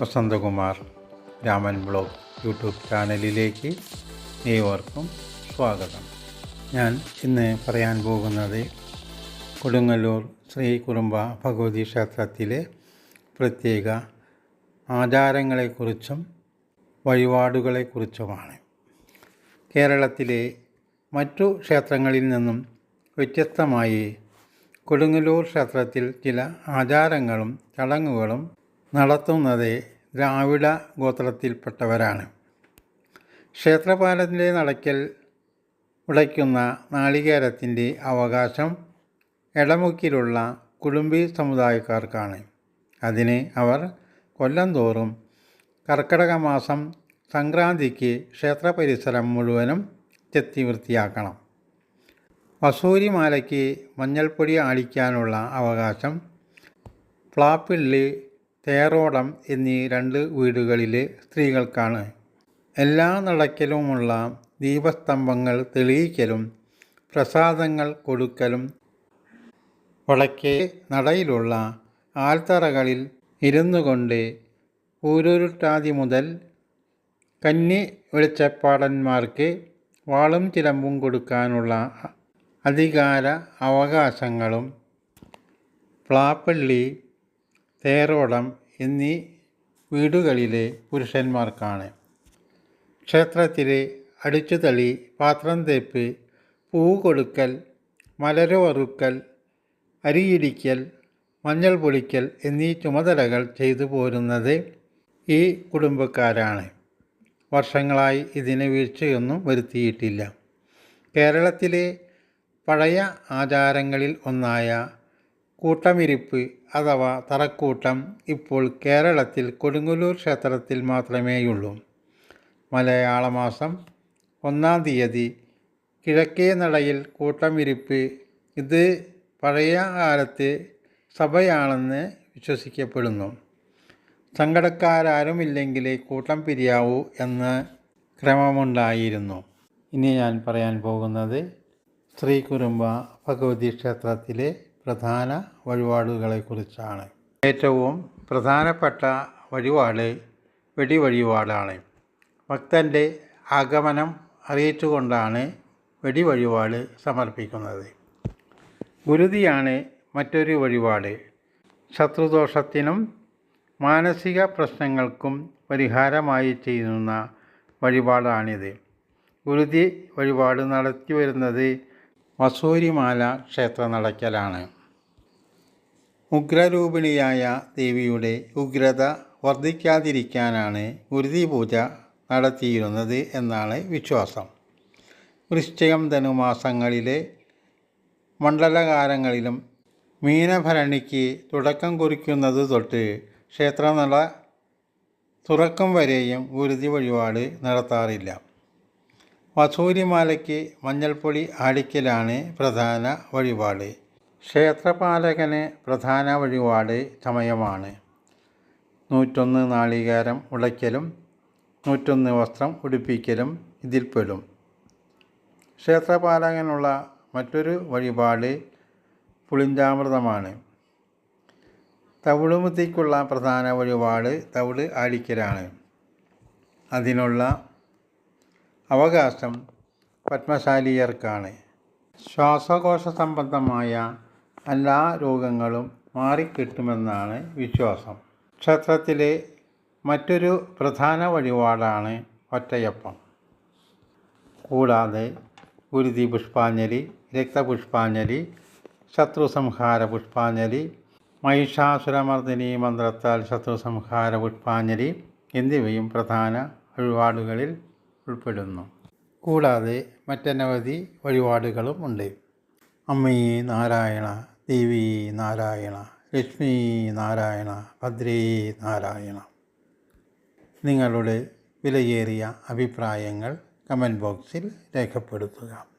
Vasanthakumar Raman blog YouTube ചാനലിലേക്ക് ഏവർക്കും സ്വാഗതം. ഞാൻ ഇന്ന് പറയാൻ പോകുന്നത് കൊടുങ്ങല്ലൂർ ശ്രീ കുറുമ്പ ഭഗവതി ക്ഷേത്രത്തിലെ പ്രത്യേക ആചാരങ്ങളെക്കുറിച്ചും വഴിപാടുകളെക്കുറിച്ചുമാണ്. കേരളത്തിലെ മറ്റു ക്ഷേത്രങ്ങളിൽ നിന്നും വ്യത്യസ്തമായി കൊടുങ്ങല്ലൂർ ക്ഷേത്രത്തിൽ ചില ആചാരങ്ങളും ചടങ്ങുകളും നടത്തുന്നത് ദ്രാവിഡ ഗോത്രത്തിൽപ്പെട്ടവരാണ്. ക്ഷേത്രപാലത്തിന്റെ നടക്കൽ ഉടയ്ക്കുന്ന നാളികേരത്തിന്റെ അവകാശം എടമുക്കിലുള്ള കുടുംബി സമുദായക്കാർക്കാണ്. അതിന് അവർ കൊല്ലം തോറും കർക്കിടക മാസം സംക്രാന്തിക്ക് ക്ഷേത്ര പരിസരം മുഴുവനും ചെത്തി വൃത്തിയാക്കണം വസൂരിമാലയ്ക്ക് മഞ്ഞൾപ്പൊടി ആടിക്കാനുള്ള അവകാശം പ്ലാപ്പിള്ളി തേറോടം എന്നീ രണ്ട് വീടുകളിലെ സ്ത്രീകൾക്കാണ്. എല്ലാ നടക്കലുമുള്ള ദീപസ്തംഭങ്ങൾ തെളിയിക്കലും പ്രസാദങ്ങൾ കൊടുക്കലും വടക്കേ നടയിലുള്ള ആൽത്തറകളിൽ ഇരുന്നു കൊണ്ട് ഊരുരുട്ടാതി മുതൽ കന്നി വെളിച്ചപ്പാടന്മാർക്ക് വാളും ചിലമ്പും കൊടുക്കാനുള്ള അധികാര അവകാശങ്ങളും പ്ലാപ്പള്ളി തേരോടം എന്നീ വീടുകളിലെ പുരുഷന്മാർക്കാണ്. ക്ഷേത്രത്തിലെ അടിച്ചുതളി പാത്രം തേപ്പ് പൂ കൊടുക്കൽ മലര വറുക്കൽ അരിയിടിക്കൽ മഞ്ഞൾ പൊളിക്കൽ എന്നീ ചുമതലകൾ ചെയ്തു പോരുന്നത് ഈ കുടുംബക്കാരാണ്. വർഷങ്ങളായി ഇതിന് വീഴ്ചയൊന്നും വരുത്തിയിട്ടില്ല. കേരളത്തിലെ പഴയ ആചാരങ്ങളിൽ ഒന്നായ കൂട്ടമിരിപ്പ് അഥവാ തറക്കൂട്ടം ഇപ്പോൾ കേരളത്തിൽ കൊടുങ്ങല്ലൂർ ക്ഷേത്രത്തിൽ മാത്രമേയുള്ളൂ. മലയാളമാസം ഒന്നാം തീയതി കിഴക്കേ നടയിൽ കൂട്ടമിരിപ്പ് ഇത് പഴയ കാലത്ത് സഭയാണെന്ന് വിശ്വസിക്കപ്പെടുന്നു. സങ്കടക്കാരാരുമില്ലെങ്കിൽ കൂട്ടം പിരിയാവൂ എന്ന ക്രമമുണ്ടായിരുന്നു. ഇനി ഞാൻ പറയാൻ പോകുന്നത് ശ്രീ കുറുമ്പ ഭഗവതി ക്ഷേത്രത്തിലെ പ്രധാന വഴിപാടുകളെക്കുറിച്ചാണ്. ഏറ്റവും പ്രധാനപ്പെട്ട വഴിപാട് വെടിവഴിപാടാണ്. ഭക്തന്റെ ആഗമനം അറിയിച്ചുകൊണ്ടാണ് വെടിവഴിപാട് സമർപ്പിക്കുന്നത്. ഗുരുതിയാണ് മറ്റൊരു വഴിപാട്. ശത്രുദോഷത്തിനും മാനസിക പ്രശ്നങ്ങൾക്കും പരിഹാരമായി ചെയ്യുന്ന വഴിപാടാണിത്. ഗുരുതി വഴിപാട് നടത്തി വരുന്നത് വസൂരിമാല ക്ഷേത്ര നടക്കലാണ് ഉഗ്രരൂപിണിയായ ദേവിയുടെ ഉഗ്രത വർദ്ധിക്കാതിരിക്കാനാണ് ഗുരുതി പൂജ നടത്തിയിരുന്നത് എന്നാണ് വിശ്വാസം. വൃശ്ചികം ധനുമാസങ്ങളിലെ മണ്ഡലകാലങ്ങളിലും മീനഭരണിക്ക് തുടക്കം കുറിക്കുന്നത് തൊട്ട് ക്ഷേത്രനട തുറക്കും വരെയും ഗുരുതി വഴിപാട് നടത്താറില്ല. വസൂരിമാലയ്ക്ക് മഞ്ഞൾപ്പൊടി ആടിക്കലാണ് പ്രധാന വഴിപാട്. ക്ഷേത്രപാലകന് പ്രധാന വഴിപാട് സമയമാണ് നൂറ്റൊന്ന് നാളികേരം ഉളയ്ക്കലും നൂറ്റൊന്ന് വസ്ത്രം ഉടുപ്പിക്കലും ഇതിൽപ്പെടും ക്ഷേത്രപാലകനുള്ള മറ്റൊരു വഴിപാട് പുളിഞ്ചാമൃതമാണ്. തവിളുമുത്തിക്കുള്ള പ്രധാന വഴിപാട് തവിട് ആടിക്കലാണ് അതിനുള്ള അവകാശം പത്മശാലിയർക്കാണ്. ശ്വാസകോശ സംബന്ധമായ എല്ലാ രോഗങ്ങളും മാറിക്കിട്ടുമെന്നാണ് വിശ്വാസം. ക്ഷേത്രത്തിലെ മറ്റൊരു പ്രധാന വഴിപാടാണ് ഒറ്റയപ്പം. കൂടാതെ ഗുരുതി പുഷ്പാഞ്ജലി രക്തപുഷ്പാഞ്ജലി ശത്രുസംഹാര പുഷ്പാഞ്ജലി മഹിഷാസുരമർദ്ദിനി മന്ത്രത്താൽ ശത്രുസംഹാര പുഷ്പാഞ്ജലി എന്നിവയും പ്രധാന വഴിപാടുകളിൽ ഉൾപ്പെടുന്നു. കൂടാതെ മറ്റനവധി വഴിപാടുകളും ഉണ്ട്. അമ്മേ നാരായണ ദേവി നാരായണ ലക്ഷ്മി നാരായണ ഭദ്രേ നാരായണ. നിങ്ങളുടെ വിലയേറിയ അഭിപ്രായങ്ങൾ കമന്റ് ബോക്സിൽ രേഖപ്പെടുത്തുക.